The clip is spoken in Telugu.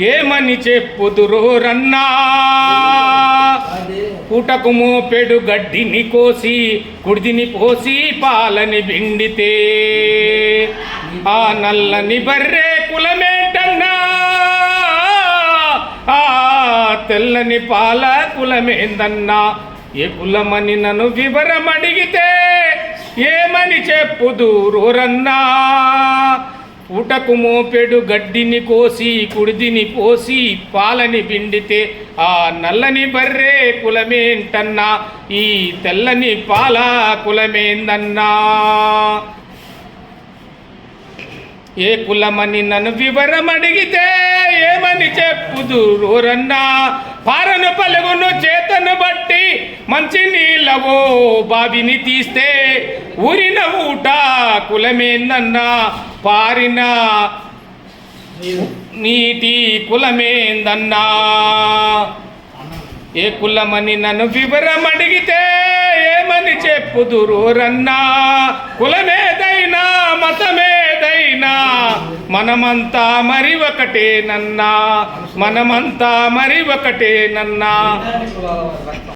ఏమని చెప్పుదురు రన్నా పుటకు మోపెడు గడ్డిని కోసి కుడిదిని పోసి పాలని బిండితే ఆ నల్లని బర్రె కులమేంటన్నా? ఆ తెల్లని పాల కులమేందన్నా? ఏ కులమని నన్ను వివరం అడిగితే ఏమని చెప్పుదురన్నా ఉటకు మోపెడు గడ్డిని కోసి కుడిదిని పోసి పాలని పిండితే ఆ నల్లని బర్రె కులమేంటన్నా? ఈ తెల్లని పాల కులమేందన్నా? ఏ కులమని నన్ను వివరం అడిగితే ఏమని చెప్పుదురన్నా పారను పలుగును చేతను బట్టి మంచి నీళ్ళవో బావిని తీస్తే ఊరిన ఊట కులమేందన్నా పారిన నీటి కులమేందన్నా? ఏ కులమని నన్ను వివరం అడిగితే ఏమని చెప్పుదురన్నా మనమంతా మరి ఒకటే నన్నా. మనమంతా మరి ఒకటే నన్నా.